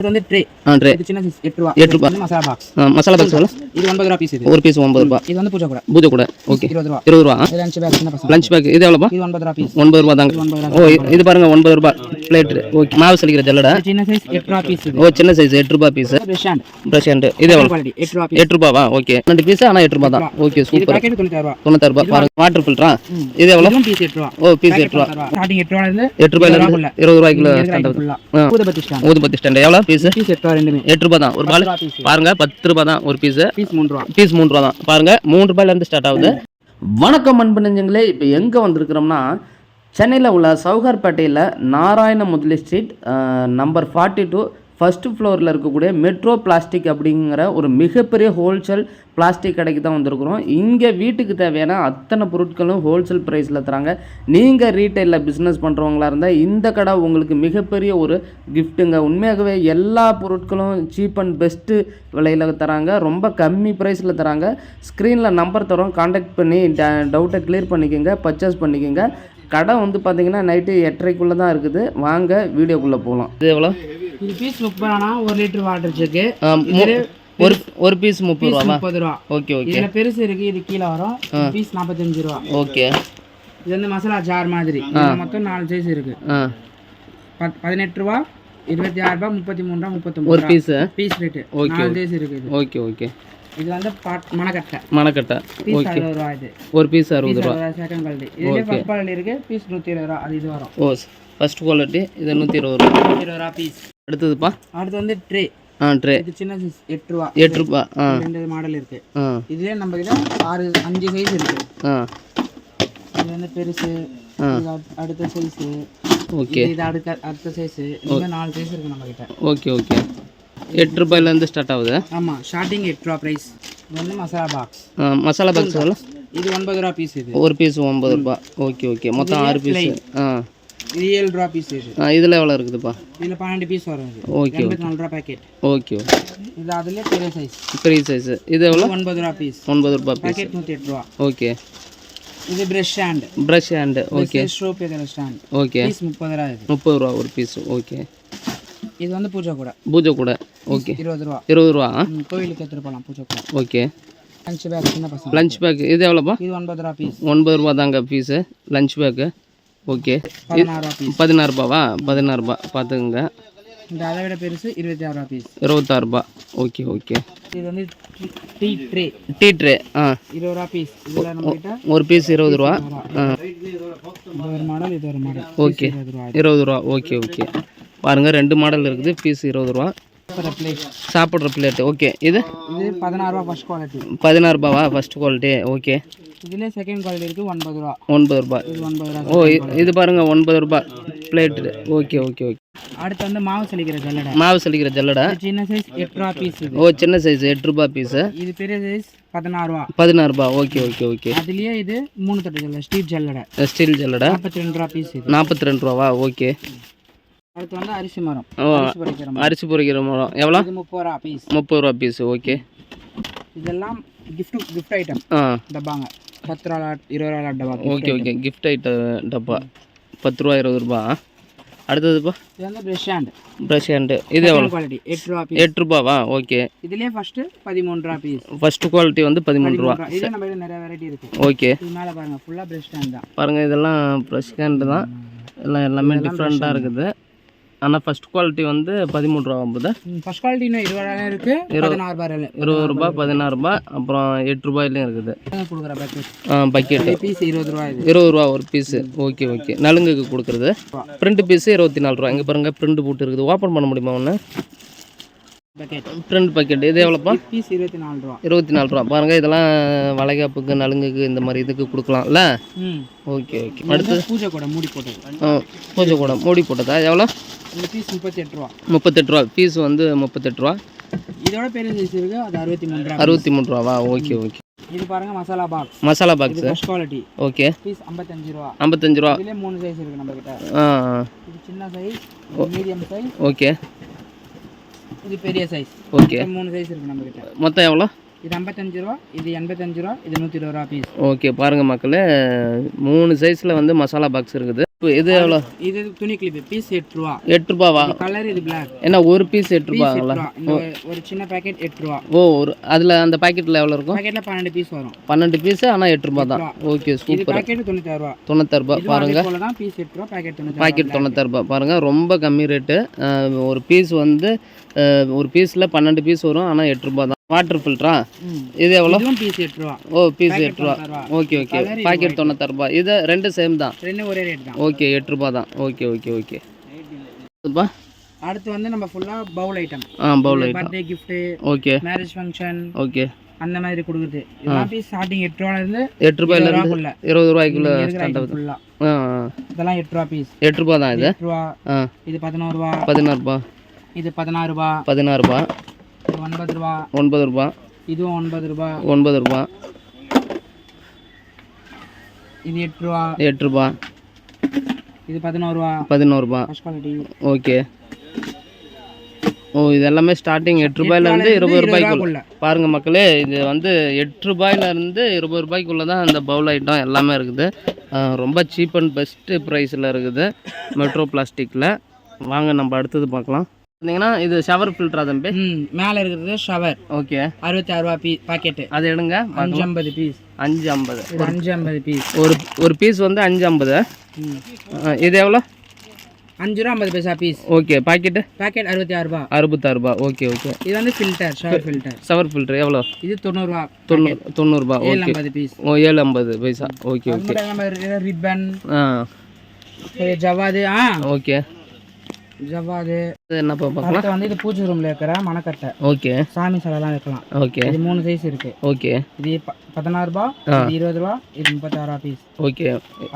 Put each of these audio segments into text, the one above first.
இது வந்து ட்ரே ஆ ட்ரே இது சின்ன மசாலா பாக்ஸ் பாக்ஸ் இது பீஸ் இது ஒரு பீஸ் ஒன்பது ரூபா. இது வந்து பூஜை கூட. பூஜை கூட. ஓகே இருபது ரூபா. இருபது ரூபா. இது லஞ்ச் பேக் சின்ன பசங்க. லஞ்ச் பேக் இது எவ்வளோப்பா இது ஒன்பது ரூபா பீஸ் ஒன்பது ரூபா தாங்க. ஒன்பது ரூபா ஓ இது பாருங்க ஒன்பது ரூபா பிளேட் ஓகே மாவு சலிக்கிற ஜல்லடை? சின்ன சைஸ் பீஸ் ஓ சின்ன சைஸ் எட்டு ரூபா piece brush hand brush hand இது எவ்வளோ குவாலிட்டி எட்டு ரூபா பீஸ் எட்டு ரூபாவா? ஓகே ரெண்டு பீஸ் ஆனால் எட்டு ரூபா. தான் ஓகே சூப்பர் பாருங்க. வாட்டர் ஃபில்டரா. இது எவ்வளோ இதுவும் பீஸ் எட்டு ரூபா. ஓ பீஸ் எட்டு ரூபா. ஸ்டார்டிங் எட்டு ரூபால இருந்து எட்டு ரூபாயில இருந்து ரூபாய்க்குள்ள. ஊதுபத்தி ஸ்டாண்ட் ஊதுபத்தி ஸ்டாண்ட் எவ்வளோ பீஸ் பீஸ் எட்டு ரூபா ரெண்டுமே. எட்டு ரூபா தான். ஒரு பால் பாருங்க பத்து ரூபா தான் ஒரு பீஸ் பீஸ் மூணு ரூபா பீஸ் மூணு ரூபா தான். பாருங்க மூணு ரூபாயில இருந்து ஸ்டார்ட் ஆகுது வணக்கம் அன்பு நெஞ்சங்களே. இப்போ எங்கே வந்திருக்கிறோம்னா சென்னையில் உள்ள சவுகார்பேட்டையில் Narayana Mudali street number forty two first ஃப்ளோரில் இருக்கக்கூடிய மெட்ரோ பிளாஸ்டிக் அப்படிங்கிற ஒரு மிகப்பெரிய ஹோல்சேல் பிளாஸ்டிக் கடைக்கு தான் வந்திருக்கிறோம். இங்கே வீட்டுக்கு தேவையான அத்தனை பொருட்களும் ஹோல்சேல் ப்ரைஸில் தராங்க. நீங்கள் ரீட்டைலில் பிஸ்னஸ் பண்ணுறவங்களா இருந்தால் இந்த கடை உங்களுக்கு மிகப்பெரிய ஒரு கிஃப்ட்டுங்க உண்மையாகவே எல்லா பொருட்களும் சீப் அண்ட் பெஸ்ட்டு விலையில் தராங்க. ரொம்ப கம்மி ப்ரைஸில் தராங்க. ஸ்க்ரீனில் நம்பர் தரோம். காண்டாக்ட் பண்ணி டவுட்டை கிளியர் பண்ணிக்கோங்க. பர்ச்சேஸ் பண்ணிக்கோங்க. கடை வந்து பார்த்தீங்கன்னா நைட்டு எட்டரைக்குள்ளே தான் இருக்குது. வாங்க வீடியோக்குள்ளே போகலாம் இது எவ்வளோ இது பீஸ் முப்பது ரூபானா ஒரு லிட்டர் வாட்டர் இருக்கு ஒரு ஒரு பீஸ் முப்பது ரூபாவா முப்பது ரூபா ஓகே ஓகே. இதுல பெருசு இருக்கு இது கீழே வரும். பீஸ் நாற்பத்தஞ்சு ரூபா. ஓகே. இது வந்து மசாலா ஜார் மாதிரி. மொத்தம் நாலு சைஸ் இருக்கு. பதினெட்டு ரூபா இருபத்தி ஆறு ரூபா முப்பத்தி மூணு ரூபா. முப்பத்தொம்பது ஒரு பீஸு பீஸ் ரேட்டு Okay, நாலு சைஸ் இருக்கு ஓகே ஓகே. இது வந்து மணக்கட்டை. மணக்கட்டை. அறுபது ரூபா இது. ஒரு பீஸ் அறுபது ரூபா செகண்ட் குவாலிட்டி இதுலேயே ஃபர்ஸ்ட் குவாலிட்டி இருக்கு பீஸ் நூற்றி இருபது ரூபா. அது இது வரும். ஓ ஃபர்ஸ்ட் குவாலிட்டி இது நூற்றி இருபது ரூபா. இருபது ரூபா பீஸ் அடுத்ததுப்பா? அடுத்து வந்து ட்ரே ஆ ட்ரே இது சின்ன சைஸ் எட்டு ரூபா. எட்டு ரூபா. ஆ. ரெண்டு மாடல் இருக்கு. இதுலேயே நம்ம கிட்ட ஆறு அஞ்சு சைஸ் இருக்கு. ஆ. இது வந்து பெருசு இது அடு- அடுத்த சைஸு ஓகே. இது அடுத்த அடுத்த சைஸு மாதிரி நாலு சைஸ் இருக்கு நம்ம கிட்ட. Okay okay. எட்டு ரூபாயிலேருந்து ஸ்டார்ட் ஆகுது. ஆமா ஸ்டார்டிங் எட்டு ரூபா ப்ரைஸ் இது வந்து மசாலா பாக்ஸ் மசாலா பாக்ஸ் இது ஒன்பது ரூபா பீஸ் இது. ஒரு பீஸ் ஒம்பது ரூபா. Okay okay. மொத்தம் ஆறு பீஸ் ஆ. இது ஏழு ரூபா பீஸ் ஆ இதில் எவ்வளோ இருக்குதுப்பா? இதுல பன்னெண்டு பீஸ் வரும் ஓகே எண்பத்தி நாலு ரூபா பேக்கெட் ஓகே இது அதுல பெரிய சைஸ் பெரிய சைஸு இது எவ்வளோ ஒன்பது ரூபா பீஸ் ஒன்பது ரூபா பீஸ் பேக்கெட் நூற்றி எட்டு ரூபா. ஓகே இது brush stand brush hand okay soap இதில் ஸ்டாண்ட் ஓகே பீஸ் முப்பது ரூபா இது. முப்பது ரூபா ஒரு பீஸ் ஓகே இது வந்து பூஜை கூட. பூஜை கூட. ஓகே இருபது ரூபா. இருபது ரூபா? கோயிலுக்கு எடுத்துட்டு போகலாம் பூஜை கூட. ஓகே லஞ்ச் பேக் சின்ன பசங்க லஞ்ச் பேக் இது எவ்வளோப்பா இது ஒன்பது ரூபா பீஸ் ஒன்பது ரூபா தாங்க ஃபீஸு லஞ்ச் பேக்கு ஓகே. பதினாறு ரூபாவா? பதினாறு ரூபா. பார்த்துக்குங்க. இந்த அதை விட பெருசு இருபத்தி ஆறு ரூபா பீஸ் இருபத்தாறு ரூபா. Okay okay. இது வந்து டீ ட்ரே டீ ட்ரே ஆ. இருபது ரூபா பீஸ் இதில் ஒரு பீஸ் இருபது ரூபா. ஆ. ஒரு மாடல் இது ஒரு மாடல் ஓகே. இருபது ரூபா. இருபது ரூபா. Okay okay. பாருங்கள் ரெண்டு மாடல் இருக்குது. பீஸ் இருபது ரூபா. பிளேட் சாப்பிட்ற பிளேட்டு ஓகே இது? இது பதினாறு ரூபா ஃபர்ஸ்ட் குவாலிட்டி பதினாறு ரூபாவா ஃபர்ஸ்ட் குவாலிட்டி ஓகே இதுலேயே செகண்ட் குவாலிட்டி இருக்கு ஒன்பது ரூபா. ஒன்பது ரூபா. இது ஒன்பது ரூபா ஓ இது பாருங்க ஒன்பது ரூபா பிளேட்டு ஓகே ஓகே ஓகே அடுத்து வந்து மாவு சலிக்கிற ஜல்லடை. மாவு சலிக்கிற ஜல்லடை? சின்ன சைஸ் எட்டு ரூபா பீஸ் ஓ சின்ன சைஸ் எட்டு ரூபா பீஸு இது பெரிய சைஸ் பதினாறு ரூபா. பதினாறு ரூபா. ஓகே ஓகே ஓகே அதுலயே இது மூணு தட்டு ஜல்லடை ஸ்டீல் ஜல்லடை. ஸ்டீல் ஜல்லடை? நாற்பத்தி ரெண்டு ரூபா பீஸ் நாற்பத்தி ரெண்டு ரூபாவா? ஓகே அடுத்து வந்து அரிசி மரம். அரிசி பறிக்கிற மரம். அரிசி பொரிக்கிற மரம். எவ்வளோ? இது முப்பது ரூபா பீஸ் முப்பது ரூபா பீஸு ஓகே இதெல்லாம் gift gift ஐட்டம் டப்பாங்க. பத்து ரூபா இருபது ரூபா டப்பா ஓகே ஓகே கிஃப்ட் ஐட்ட டப்பா. பத்து ரூபா இருபது ரூபா. அடுத்ததுப்பா இது வந்து பிரஷ் ஹேண்ட் ப்ரஷ் ஹேண்டு இது எவ்வளோ குவாலிட்டி எட்டு ரூபா எட்டு ரூபாவா? ஓகே இதுலயே ஃபர்ஸ்ட் பதிமூணு ரூபா பீஸ் ஃபர்ஸ்ட் குவாலிட்டி வந்து பதிமூணு ரூபா. இதுல நம்ம நிறைய வெரைட்டி இருக்கு. ஓகே இது மேல பாருங்க ஃபுல்லா பிரஷ் ஹேண்ட் தான். பாருங்கள் இதெல்லாம் ப்ரஷ் ஹேண்டு தான். எல்லாம் எல்லாமே டிஃப்ரெண்ட்டாக இருக்குது. ஆனால் ஃபர்ஸ்ட் குவாலிட்டி வந்து பதிமூணு ரூபா ஐம்பது. ஃபர்ஸ்ட் குவாலிட்டி இன்னும் இருபது ரூபா இருக்கு. பதினாறு ரூபாய் இருபது ரூபா பதினாறு ரூபா அப்புறம் எட்டு ரூபாயிலையும் இருக்குது. கொடுக்குற பேக்கெட் பக்கெட்டு பீஸ் இருபது ரூபா இது இருபது ரூபா ஒரு பீஸு ஓகே ஓகே நலுங்குக்கு கொடுக்குறது. பிரிண்ட் பீஸு இருபத்தி நாலு ரூபா இங்கே பாருங்கள் பிரிண்ட் போட்டு இருக்குது. ஓப்பன் பண்ண முடியுமா ஒன்று பேக்கெட் பிரிண்ட் பக்கெட் இது எவ்வளோப்பா? பீஸ் இருபத்தி நாலு ரூபா. இருபத்தி நாலு ரூபா. பாருங்கள் இதெல்லாம் வளைகாப்புக்கு நலுங்குக்கு இந்த மாதிரி இதுக்கு கொடுக்கலாம்ல? ம். ஓகே ஓகே வந்து பூஜை கூட மூடி போட்டது. ஆ பூஜை கூட மூடி போட்டதா? எவ்வளோ? இந்த பீஸ் முப்பத்தி எட்டு ரூபா. முப்பத்தெட்டு ரூபா. ஃபீஸ் வந்து முப்பத்தெட்டு ரூபா. இதோட பெரிய சைஸ் இருக்கு. அது அறுபத்தி மூணு ரூபா. அறுபத்தி மூணு ரூபாவா? ஓகே ஓகே இது பாருங்க masala box masala box first quality okay piece ஐம்பத்தஞ்சு ரூபா. ஐம்பத்தஞ்சு ரூபா. இதுலயே மூணு சைஸ் இருக்கு நம்ம கிட்ட ஆ. இது சின்ன சைஸ் மீடியம் சைஸ் ஓகே இது பெரிய சைஸ் ஓகே மூணு சைஸ் இருக்கு நம்ம கிட்ட மொத்தம் எவ்வளோ? இது ஐம்பத்தஞ்சு ரூபா இது எண்பத்தஞ்சு ரூபா இது நூற்றி இருபது ரூபா பீஸ் ஓகே பாருங்கள் மக்களே. மூணு சைஸில் வந்து மசாலா பாக்ஸ் இருக்குது. இப்போ இது எவ்வளோ? இது துணி கிளிப்பு பீஸ் எட்டு ரூபா எட்டு ரூபாவா கலர் இது பிளாக் என்ன ஒரு பீஸ் எட்டு ரூபாங்களா ரூபா இந்த ஒரு- ஒரு சின்ன பேக்கெட் எட்டு ரூபா ஓ ஒரு அதில் அந்த பாக்கெட்டில் எவ்வளோ இருக்கும்? பன்னெண்டு பீஸ் வரும். பன்னெண்டு பீஸு ஆனால் எட்டு ரூபா தான். ஓகே சூப்பர் பேக்கெட் தொண்ணூத்தாறு ரூபா தொண்ணூத்தாறு ரூபா இது பாருங்க. அதே போல தான் பீஸ் எட்டு ரூபா பேக்கெட் பாக்கெட் தொண்ணூத்தாறு ரூபா பாருங்க. ரொம்ப கம்மி ரேட்டு ஒரு பீஸ் வந்து ஒரு பீஸில் பன்னெண்டு பீஸ் வரும் ஆனால் எட்டு ரூபா தான் வாட்டர் ஃபில்டரா. இது எவ்வளோ? பீஸ் எட்டு ரூபா ஓ பீஸ் எட்டு ரூபா. ஓகே ஓகே பாக்கெட் தொண்ணூத்தாறு ரூபா இது ரெண்டு சேம் தான். ரெண்டும் ஒரே ரேட் தான். ஓகே எட்டு ரூபா தான். Okay okay okay. அடுத்து வந்து நம்ம ஃபுல்லா பவுல் ஐட்டம் ஆ bowl item birthday gift okay. Marriage function okay. அந்த மாதிரி கொடுக்குது பீஸ் ஸ்டார்டிங் எட்டு ரூபால இருந்து எட்டு ரூபாயில இருந்து இருபது ரூபாய்க்குள்ள ஸ்டார்ட் ஆகுது. இதெல்லாம் எட்டு ரூபா பீஸ் எட்டு ரூபா தான் இது? எட்டு ரூபா. இது பதினோரு ரூபா. பதினாறு ரூபா. இது பதினாறு ரூபா. பதினாறு ரூபா. ஒன்பது ரூபா. ஒன்பது ரூபா. இதுவும் ஒன்பது ரூபா. ஒன்பது ரூபா. இது எட்டு ரூபா. எட்டு ரூபா. இது பதினோரு ரூபா. பதினோரு ரூபா. First quality okay. ஓ இது எல்லாமே ஸ்டார்டிங் எட்டு ரூபாயில இருந்து இருபது ரூபாய்க்குள்ள. பாருங்க மக்களே இது வந்து எட்டு ரூபாயில இருந்து இருபது ரூபாய்க்குள்ள தான் இந்த பவுல் ஐட்டம் எல்லாமே இருக்குது. ரொம்ப சீப் அண்ட் பெஸ்ட்டு ப்ரைஸில் இருக்குது. மெட்ரோ பிளாஸ்டிக்கில் வாங்க நம்ம அடுத்தது பார்க்கலாம். பார்த்தீங்கன்னா இது ஷவர் ஃபில்டரா தம்பி? மேலே இருக்கிறது ஷவர் ஓகே அறுபத்தி ஆறு ரூபா பீ பாக்கெட்டு அது எடுங்க அஞ்சு ஐம்பது பீஸ் அஞ்சு ஐம்பது. அஞ்சு ஐம்பது பீஸ் ஒரு ஒரு பீஸ் வந்து அஞ்சு ஐம்பது. இது எவ்வளோ? அஞ்சு ரூபா ஐம்பது பைசா பீஸ் ஓகே பாக்கெட்டு பாக்கெட் அறுபத்தி ஆறு ரூபா. அறுபத்தாறு ரூபா. ஓகே ஓகே இது வந்து filter shower filter shower filter எவ்வளோ? இது தொண்ணூறுரூவா தொண்ணூறு தொண்ணூறுபா ஓகே ஐம்பது பீஸ் ஓ ஏழு ஐம்பது பைசா. ஓகே ஓகே ரிப்பன் ஜவாது ஆ. ஓகே ஜவாது இது என்னப்பா பார்க்கலாம். அடுத்து வந்து இது பூஜை ரூம்ல இருக்கிற மணக்கட்டை. ஓகே. சாமி சிலைலாம் வைக்கலாம் ஓகே. இது மூணு சைஸ் இருக்கு. ஓகே. இது பதினாறு ரூபா இது இருபது ரூபா இது முப்பத்தாறு பீஸ் ஓகே.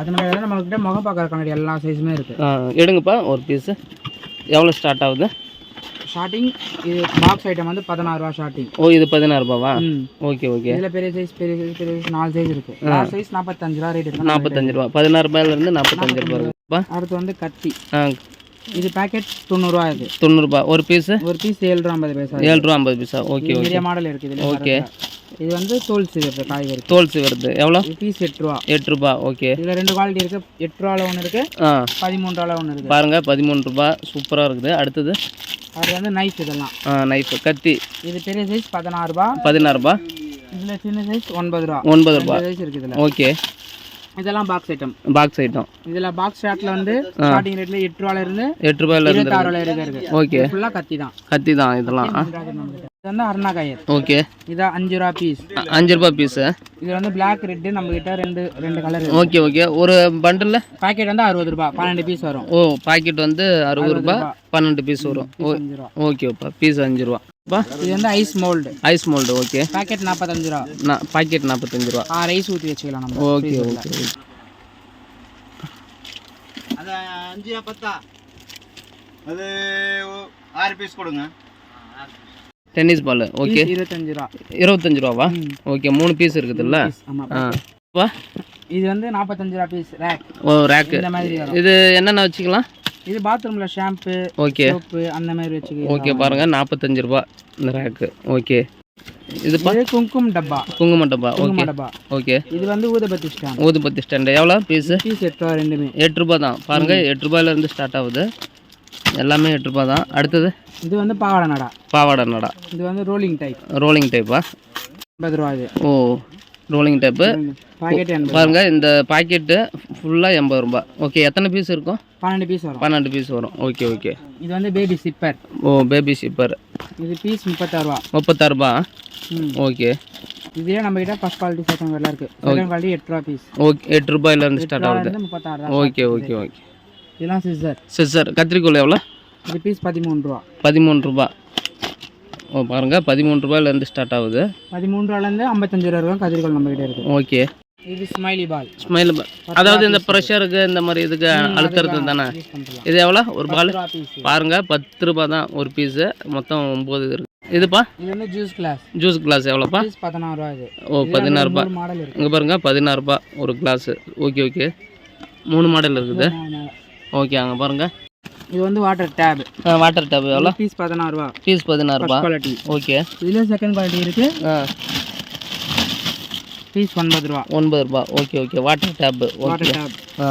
அது இல்லாமல் நம்மகிட்ட முகம் பார்க்குற கண்ணாடி எல்லா சைஸுமே இருக்கு. எடுங்கப்பா ஒரு பீஸு எவ்வளோ ஸ்டார்ட் ஆகுது? ஸ்டார்டிங் இது பாக்ஸ் ஐட்டம் வந்து பதினாறு ரூபா ஸ்டார்டிங் ஓ இது பதினாறு ரூபாவா? Okay okay. இதுல பெரிய சைஸ் பெரிய சைஸ் பெரிய சைஸ் நாலு சைஸ் இருக்கு. நாலு சைஸ் நாற்பத்தஞ்சு ரூபா ரேட் இருக்கு நாற்பத்தஞ்சு ரூபா. பதினாறு ரூபாயிலேருந்து நாற்பத்தஞ்சு ரூபா இருக்குப்பா அடுத்து வந்து கத்தி. இது பேக்கெட் தொண்ணூறுரூவா இது. தொண்ணூறுபா ஒரு பீஸு ஒரு பீஸ் ஏழு ரூபா ஐம்பது பைசா ஏழு ரூபா ஐம்பது பைசா. ஓகே நிறைய மாடல் இருக்கு இதுல. ஓகே இது வந்து தோல் சிவப்பு காய்கறி தோல் சிவருது எவ்வளோ? பீஸ் எட்டு ரூபா. எட்டு ரூபா. ஓகே இதுல ரெண்டு குவாலிட்டி இருக்கு. எட்டு ரூபால ஒன்று இருக்கு. பதிமூணு ஒன்று இருக்கு. பாருங்க பதிமூணு ரூபா. சூப்பராக இருக்குது. அடுத்தது? அது வந்து நைஃப் இதெல்லாம். நைஃப் கத்தி. இது பெரிய சைஸ் பதினாறு ரூபா. பதினாறு ரூபா. இதுல சின்ன சைஸ் ஒன்பது ரூபா. ஒன்பது ரூபா. சைஸ் இருக்கு இதுல. ஓகே இதெல்லாம் பாக்ஸ் ஐட்டம் பாக்ஸ் ஐட்டம் இதுல பாக்ஸ் ஷாட்ல வந்து ஸ்டார்டிங் ரேட்ல எட்டு ரூபால இருந்து எட்டு ரூபாயில இருந்து ரூபால இருக்கு இருக்கு. ஓகே. ஃபுல்லா கத்தி தான். கத்தி தான் இதெல்லாம். இது வந்து அருணா கயிறு ஓகே. இது அஞ்சு ரூபா பீஸ் அஞ்சு ரூபா பீஸு இது வந்து பிளாக் ரெட் நம்ம கிட்ட ரெண்டு ரெண்டு கலர் ஓகே ஓகே. ஒரு பண்டில் பாக்கெட் வந்து அறுபது ரூபாய் பன்னெண்டு பீஸ் வரும். ஓ பாக்கெட் வந்து அறுபது ரூபா பன்னெண்டு பீஸ் வரும். ஓ அஞ்சு ரூபா. ஓகேப்பா பீஸ் அஞ்சு ரூபா. பா இது வந்து ice mould ice mould okay. Packet நாற்பத்தஞ்சு ரூபா. நான் பாக்கெட் நாற்பத்தஞ்சு ரூபா. ஆறு ஐஸ் ஊற்றி வச்சுக்கலாம் நம்ம. ஓகே ஓகே அது அஞ்சு பத்தா? அது ஆறு பீஸ் கொடுங்க. டென்னிஸ் பால் ஓகே இருபத்தஞ்சு ரூபா. இருபத்தஞ்சு ரூபாவா? ஓகே மூணு பீஸ் இருக்குதுல்ல? வா. இது வந்து நாற்பத்தஞ்சு ரூபா பீஸ் ரேக் ஓ ரேக்கு இந்த மாதிரி வரும். இது என்னென்ன வச்சுக்கலாம்? இது பாத்ரூம்ல ஷாம்பு ஓகே சோப்பு அந்த மாதிரி வச்சுக்கலாம். ஓகே பாருங்க நாற்பத்தஞ்சு ரூபா இந்த ரேக்கு ஓகே இது குங்குமம் டப்பா. குங்குமம் டப்பா ஓகே குங்கும டப்பா. ஓகே இது வந்து ஊதுபத்தி ஸ்டாண்ட் ஊதுபத்தி ஸ்டாண்டு எவ்வளோ பீஸு பீஸ் எட்டு ரூபா ரெண்டுமே. எட்டு ரூபா தான். பாருங்க எட்டு ரூபாயில இருந்து ஸ்டார்ட் ஆகுது. எல்லாமே எட்டு ரூபா தான் அடுத்தது? இது வந்து பாவாடை நடா. பாவாடை நடா. இது வந்து ரோலிங் டைப் ரோலிங் டைப்பா ஐம்பது ரூபா இது. ஓ ரோலிங் டைப்பு பாருங்க இந்த பாக்கெட்டு ஃபுல்லாக எண்பது ரூபா. ஓகே எத்தனை பீஸ் இருக்கும்? பன்னெண்டு பீஸ் வரும். பன்னெண்டு பீஸ் வரும். ஓகே ஓகே இது வந்து baby sipper oh baby sipper இது பீஸ் முப்பத்தாறு ரூபா. முப்பத்தாறு ரூபா? ஓகே இதுலேயே நம்ம கிட்ட ஃபர்ஸ்ட் குவாலிட்டி செகண்ட் குவாலிட்டி இருக்கு. செகண்ட் குவாலிட்டி எட்டு ரூபா பீஸ் ஓகே எட்டு ஸ்டார்ட் ஆகுது. இருந்து முப்பத்தாறு ரூபா ஓகே ஓகே ஓகே இதெல்லாம் சிஸ்டர் சார் கத்திரிக்கோல் எவ்வளோ? இது பீஸ் பதிமூணு ரூபா பதிமூணு ரூபா ஓ பாருங்க. பதிமூணு ரூபாயிலேருந்து ஸ்டார்ட் ஆகுது. பதிமூணு ரூபாலேருந்து ஐம்பத்தஞ்சு ரூபா வரைக்கும் கதிரிக்கோள் நம்ம கிட்ட இருக்கு. ஓகே. இது ஸ்மைலி பால் ஸ்மைல் அதாவது இந்த ப்ரெஷருக்கு இந்த மாதிரி இதுக்கு அழுத்துறது தானே இது எவ்வளோ? ஒரு பால் பாருங்க. பத்து ரூபா தான் ஒரு பீஸு மொத்தம் ஒம்பது இருக்கு. இதுப்பா? இது வந்து ஜூஸ் கிளாஸ் ஜூஸ் கிளாஸ் எவ்வளோப்பா? பதினாறு ரூபா இது. ஓ பதினாறு ரூபா இங்கே பாருங்க. பதினாறு ரூபா ஒரு கிளாஸு ஓகே ஓகே. மூணு மாடல் இருக்குது. ஓகே அங்கே பாருங்க. இது வந்து வாட்டர் டேப் வாட்டர் டப் எவ்வளோ? பீஸ் பதினாறு ரூபா. பீஸ் பதினாறு ரூபா. குவாலிட்டி ஓகே இதுல செகண்ட் குவாலிட்டி இருக்கு. ஆ. பீஸ் ஒன்பது ரூபா. ஒன்பது ரூபா. Okay okay water okay water tap ஆ.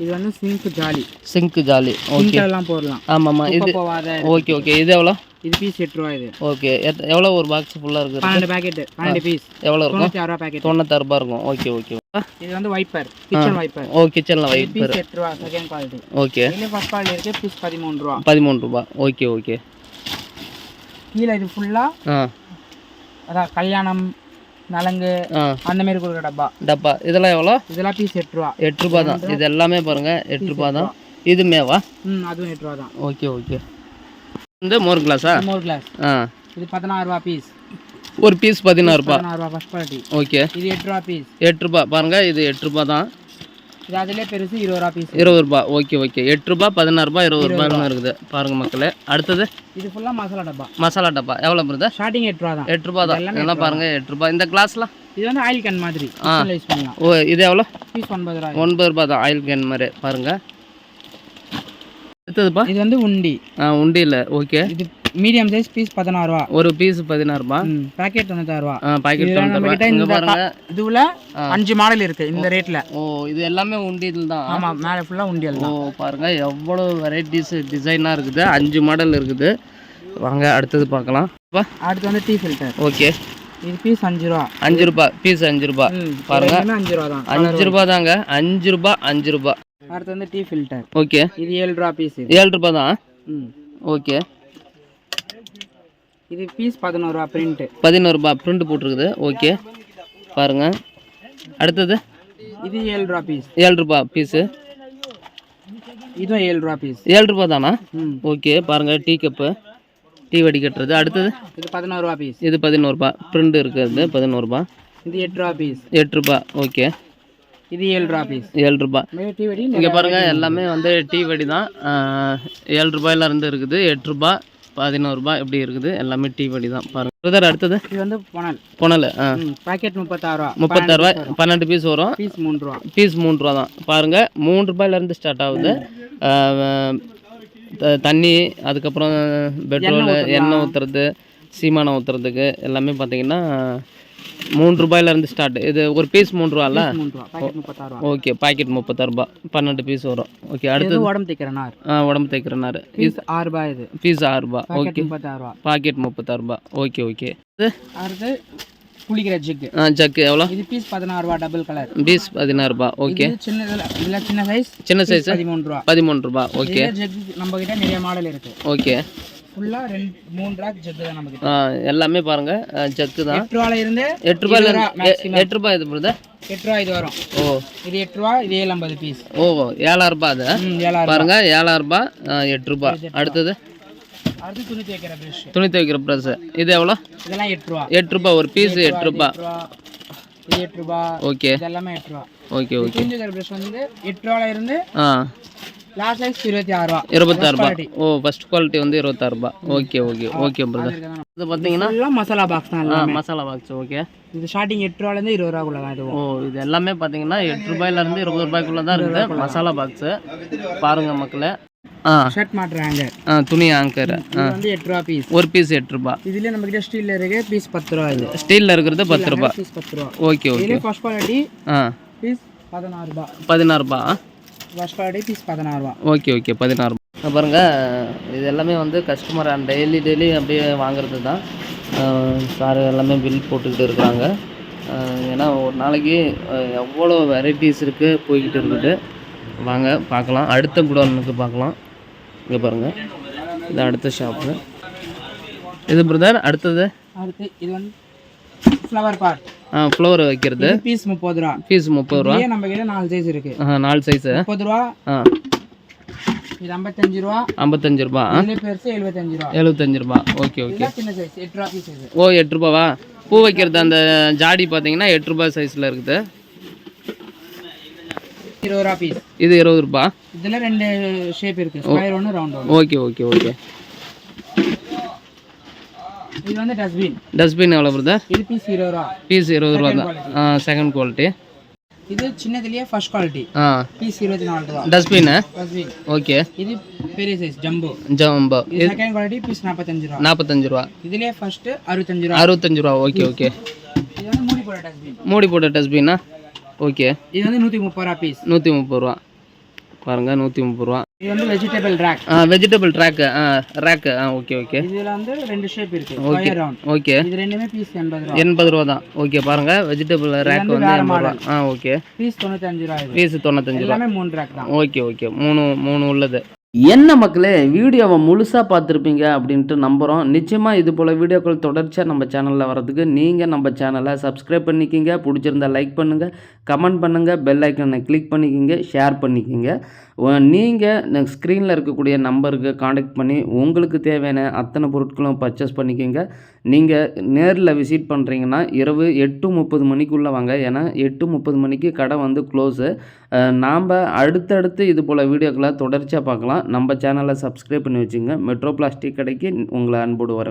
இது வந்து சிங்க் ஜாலி. சிங்க் ஜாலி. ஓகே எல்லாம் போடலாம். ஆமாம்மா இது குப்பை போவாத ஓகே ஓகே இது எவ்வளோ? இது பீஸ் எட்டு ரூபா இது ஓகே எவ்வளோ ஒரு பாக்ஸ் ஃபுல்லாக இருக்குது? பன்னெண்டு பேக்கெட் பன்னெண்டு பீஸ் எவ்வளோ இருக்கும்? ரூபா தொண்ணூத்தாறு ரூபாய் இருக்கும். ஓகே ஓகே இது வந்து வைப்பர் கிச்சன் வைப்பர் ஓ கிச்சனில் வைப்பர் பீஸ் எட்டு ரூபா செகண்ட் குவாலிட்டி ஓகே. இதுலேயே ஃபர்ஸ்ட் குவாலிட்டி இருக்கு பீஸ் பதிமூணு ரூபா பதிமூணு ரூபா ஓகே ஓகே. கீழே இது ஃபுல்லாக ஆ. அதான் கல்யாணம் நலங்கு அந்த மாதிரி கொடுக்குற டப்பா. டப்பா. இதெல்லாம் எவ்வளோ? இதெல்லாம் பீஸ் எட்டு ரூபா எட்டு ரூபா தான் இது எல்லாமே பாருங்க எட்டு ரூபா தான். இது மேவா? ம் அதுவும் எட்டு ரூபா தான். Okay okay. இந்த மோர் கிளாஸா மோர் கிளாஸ் ஆ. இது பதினாறு ரூபா பீஸ் ஒரு பீஸ் பதினாறு ரூபா பதினாறு ரூபா ஃபர்ஸ்ட் குவாலிட்டி ஓகே இது எட்டு ரூபா பீஸ் எட்டு ரூபா பாருங்க இது எட்டு ரூபா தான். இது அதுலேயே பெருசு இருபது ரூபா பீஸ் இருபது ரூபா ஓகே ஓகே எட்டு ரூபா பதினாறு ரூபா இருபது ரூபாய்னு இருக்குது? பாருங்க மக்களே. அடுத்தது? இது ஃபுல்லாக மசாலா டப்பா. மசாலா டப்பா. எவ்வளோ பிரதர் ஸ்டார்டிங் எட்டு ரூபா தான். எட்டு ரூபா தான். இதெல்லாம் பாருங்க எட்டு ரூபா இந்த கிளாஸ்லாம் இது வந்து ஆயில் கேன் மாதிரி. யூஸ் பண்ணலாம். ஓ இது எவ்வளோ? பீஸ் ஒன்பது ரூபா ஒன்பது ரூபா தான். ஆயில் கேன் மாதிரி. பாருங்க. அடுத்ததுப்பா? இது வந்து உண்டி. ஆ உண்டியில். ஓகே இது மீடியம் சைஸ் பீஸ் பதினாறு ரூபா. ஒரு பீஸ் பதினாறு ரூபா. பேக்கெட் தொண்ணூத்தாறு ரூபா. பாக்கெட் பாருங்க. இதுல அஞ்சு மாடல் இருக்கு இந்த ரேட்ல ஓ இது எல்லாமே உண்டியில் தான். ஆமா மேல ஃபுல்லா உண்டியல் ஓ பாருங்க எவ்வளோ வெரைட்டிஸ் டிசைனாக இருக்குது. அஞ்சு மாடல் இருக்குது. வாங்க அடுத்தது பார்க்கலாம். அடுத்து வந்து டீ ஃபில்டர் ஓகே இது பீஸ் அஞ்சு ரூபா. அஞ்சு ரூபா பீஸ் அஞ்சு ரூபா. பாருங்க. அஞ்சு ரூபா தான். அஞ்சு ரூபா தாங்க. அஞ்சு ரூபா அஞ்சு ரூபா. அடுத்து வந்து டீ ஃபில்டர் ஓகே இது ஏழு ரூபா பீஸ் ஏழு ரூபா தான். ஓகே இது பீஸ் பதினோரு ரூபா பிரிண்ட் பதினோரு ரூபா பிரிண்ட் போட்டிருக்குது. ஓகே பாருங்க. அடுத்தது? இது ஏழு ரூபா பீஸ் ஏழு ரூபா பீஸு இதுவும் ஏழு ரூபா பீஸ் ஏழு ரூபா தானா? ம். ஓகே பாருங்க. டீ கப்பு டீ வடிகட்டுறது அடுத்தது? இது பதினோரு ரூபா பீஸ் இது பதினோரு ரூபா. பிரிண்ட் இருக்கிறது. பதினோரு ரூபா. இது எட்டு ரூபா பீஸ் எட்டு ரூபா. ஓகே இது ஏழு ரூபா பீஸ் ஏழு ரூபா. இங்கே பாருங்க. எல்லாமே வந்து டீ வடி தான். ஏழு ரூபாயில இருந்து இருக்குது. எட்டு ரூபா. பதினோரு ரூபாய் இப்படி இருக்குது. எல்லாமே டீ வடி தான். பாருங்க. பிரதர் அடுத்தது? இது வந்து புனல் புனல் ஆ. பாக்கெட் முப்பத்தாறு ரூபா. முப்பத்தாறு ரூபாய் பன்னெண்டு பீஸ் வரும். பீஸ் மூணு ரூபா. பீஸ் மூணு ரூபா தான். பாருங்க மூணு ரூபாயில இருந்து ஸ்டார்ட் ஆகுது. தண்ணி அதுக்கப்புறம் பெட்ரோல் எண்ணெய் ஊற்றுறது சீமானம் ஊற்றுறதுக்கு எல்லாமே பார்த்தீங்கன்னா மூணு ரூபாயில இருந்து ஸ்டார்ட் இது ஒரு பீஸ் மூணு ரூபால? மூணு ரூபா. பாக்கெட் முப்பத்தாறு ரூபா. ஓகே பாக்கெட் முப்பத்தாறு ரூபாய் பன்னெண்டு பீஸ் வரும். ஓகே அடுத்தது இது உடம்பு தைக்கிற நார்? ஆ, உடம்பு தைக்கிறனாரு பீஸ் ஆறு ரூபாய் இது. பீஸ் ஆறு ரூபாய் பாக்கெட் ஓகே ரூபா. பாக்கெட் முப்பத்தாறு ரூபாய் ஓகே ஓகே அடுத்து குளிக்கிற ஜிக்கு ஆ ஜக்கு எவ்வளோ? இது பீஸ் பதினாறு ரூபா டபுள் கலர் பீஸ் பதினாறு ரூபாய் ஓகே சின்ன இதுல சின்ன சைஸ் சின்ன சைஸ் பதிமூணு ரூபா. பதிமூணு ரூபாய் ஓகே ஜக்கு நம்ம கிட்ட நிறைய மாடல் இருக்கு. ஓகே ஃபுல்லா ரெண்டு மூணு ரூபா ஜக்கு தான் நம்ம கிட்ட ஆ எல்லாமே பாருங்க. ஜக்கு தான். எட்டு ரூபால இருந்து எட்டு ரூபாயில எட்டு ரூபாய் இது பிரதர் எட்டு ரூபா இது வரும். ஓ. இது எட்டு ரூபா இது ஏழு ஐம்பது பீஸ் ஓ ஏழாயிரம் ரூபாய் அது? ஏழாயிரம் பாருங்க ஏழாயிரம் ரூபாய் எட்டு ரூபாய். அடுத்தது? அடுத்து துணி ப்ரஷ் துவைக்கிற ப்ரெஸ் இது எவ்வளோ? இதெல்லாம் எட்டு ரூபா. எட்டு ரூபாய் ஒரு பீஸ் எட்டு ரூபாய் எட்டு ரூபா. இது எட்டு ரூபா. ஓகே. எல்லாமே எட்டு ரூபா. Okay okay. துணி தேய்க்கிற ப்ரஷ் வந்து எட்டு ரூபால இருந்து லாஸ்ட் சைஸ் இருபத்தி ஆறு ரூபா. இருபத்தாறு ரூபாய் ஓ ஃபர்ஸ்ட் குவாலிட்டி வந்து இருபத்தாறு ரூபாய் ஓகே ஓகே ஓகே பிரதர் இது பார்த்தீங்கன்னா மசாலா பாக்ஸ் தான் மசாலா பாக்ஸ் ஓகே இது ஸ்டார்டிங் எட்டு ரூபாலேருந்து இருபது ரூபாக்குள்ள தான் ஓ இது எல்லாமே பார்த்தீங்கன்னா எட்டு ரூபாயிலேருந்து இருபது ரூபாய்க்குள்ளே தான் இருக்குது. மசாலா பாக்ஸு பாருங்க மக்களே. ஷர்ட் ஆ துணி ஆங்கர் வந்து எட்டு ரூபா பீஸ் ஒரு பீஸ் எட்டு ரூபாய் இதுலேயே நம்ம கிட்ட ஸ்டீலில் இருக்கு பீஸ் பத்து ரூபா இது. ஸ்டீலில் இருக்கிறது பத்து பீஸ் பத்து ரூபா. Okay okay first quality piece பதினாறு ரூபா. குவாலிட்டி பீஸ் பதினாறு ரூபா. ஓகே ஓகே பதினாறு ரூபாய் இங்க பாருங்க இது எல்லாமே வந்து கஸ்டமர் டெய்லி டெய்லி அப்படியே வாங்குறது தான். சார் எல்லாமே பில் போட்டுக்கிட்டு இருக்கிறாங்க. ஏன்னா ஒரு நாளைக்கு எவ்வளோ வெரைட்டிஸ் இருக்குது போய்கிட்டு இருக்குது வாங்க பார்க்கலாம். அடுத்த குடோனுக்கு பார்க்கலாம். இங்கே பாருங்கள் இது அடுத்த ஷாப்பு இது பிரதர் அடுத்தது? அடுத்து இது வந்து ஃப்ளவர் பாட் ஃப்ளவர் வைக்கிறது. பீஸ் முப்பது ரூபா. ஃபீஸ் முப்பது ரூபா. நம்ம கிட்ட நாலு சைஸ் இருக்கு. நாலு சைஸு முப்பது ரூபா. இது ஐம்பத்தஞ்சு ரூபா. ஐம்பத்தஞ்சு ரூபா. பெருசு எழுபத்தஞ்சு ரூபா. எழுபத்தஞ்சு ரூபா. Okay okay. சின்ன சைஸ் எட்டு ரூபா பீஸ் ஓ எட்டு ரூபாவா? பூ வைக்கிறது அந்த ஜாடி பார்த்தீங்கன்னா எட்டு ரூபாய் சைஸில் இருக்குது. இருபது ரூபா பீஸ் இது இருபது ரூபா. இதில் ரெண்டு ஷேப் இருக்கு. ஸ்கொயர் ஒன்று ரவுண்ட் ஓகே ஓகே ஓகே. இது வந்து டஸ்ட்பின் டஸ்ட்பின் எவ்வளோ வருது? இது பீஸ் இருபது ரூபா. பீஸ் இருபது ரூபா தான். ஆ செகண்ட் குவாலிட்டி இது சின்னதுலயே ஃபர்ஸ்ட் குவாலிட்டி ஆ. பீஸ் இருபத்தி நாலு ரூபா. டஸ்ட்பின்னு டஸ்ட்பின் ஓகே இது பெரிய சைஸ் ஜம்போ ஜம்போ இது செகண்ட் குவாலிட்டி பீஸ் நாற்பத்தஞ்சு ரூபா. நாற்பத்தஞ்சு ரூபா. இதுலயே ஃபர்ஸ்ட் அறுபத்தஞ்சு ரூபா. அறுபத்தஞ்சு ரூபா. ஓகே ஓகே இது வந்து மூடி போட டஸ்ட்பின் மூடி போட்ட டஸ்ட்பின்னா ஓகே இது வந்து நூற்றி முப்பது ரூபா பீஸ் நூற்றி முப்பது ரூபா. பாருங்கள் நூற்றி முப்பது ரூபா. இது வந்து வெஜிடபிள் ரேக் ஆ வெஜிடபிள் ட்ராக்கு ஆ ரேக்கு ஆ ஓகே ஓகே இதுல வந்து ரெண்டு ஷேப் இருக்கு. ஓகே ஓகே இது ரெண்டுமே பீஸ் எண்பது ரூபா. எண்பது ரூபா தான். ஓகே பாருங்கள் வெஜிடபிள் ரேக் வந்து வந்து வேற எண்பது ரூபா. model. ஆ ஓகே பீஸ் தொண்ணூத்தஞ்சு ரூபா இது. பீஸு தொண்ணூத்தஞ்சு ரூபா. எல்லாமே மூணு ரேக் தான். ஓகே ஓகே மூணு மூணு உள்ளது. என்ன மக்களே வீடியோவை முழுசாக பார்த்துருப்பீங்க அப்படின்ட்டு நம்புகிறோம் நிச்சயமாக இது போல் வீடியோக்கள் தொடர்ச்சியாக நம்ம சேனலில் வரதுக்கு நீங்கள் நம்ம சேனலை சப்ஸ்கிரைப் பண்ணிக்கிங்க. பிடிச்சிருந்தா லைக் பண்ணுங்கள் கமெண்ட் பண்ணுங்கள் பெல் ஐக்கனை கிளிக் பண்ணிக்கிங்க ஷேர் பண்ணிக்கிங்க. நீங்கள் ஸ்க்ரீனில் இருக்கக்கூடிய நம்பருக்கு காண்டாக்ட் பண்ணி உங்களுக்கு தேவையான அத்தனை பொருட்களும் பர்ச்சேஸ் பண்ணிக்கிங்க. நீங்கள் நேரில் விசிட் பண்ணுறீங்கன்னா இரவு எட்டு முப்பது மணிக்குள்ளே வாங்க. ஏன்னா எட்டு முப்பது மணிக்கு கடை வந்து க்ளோஸு நாம் அடுத்தடுத்து இது போல் வீடியோக்களை தொடர்ச்சியாக பார்க்கலாம். நம்ம சேனலை சப்ஸ்கிரைப் பண்ணி வச்சுங்க. மெட்ரோ பிளாஸ்டிக் கடைக்கு உங்களை அன்போடு வர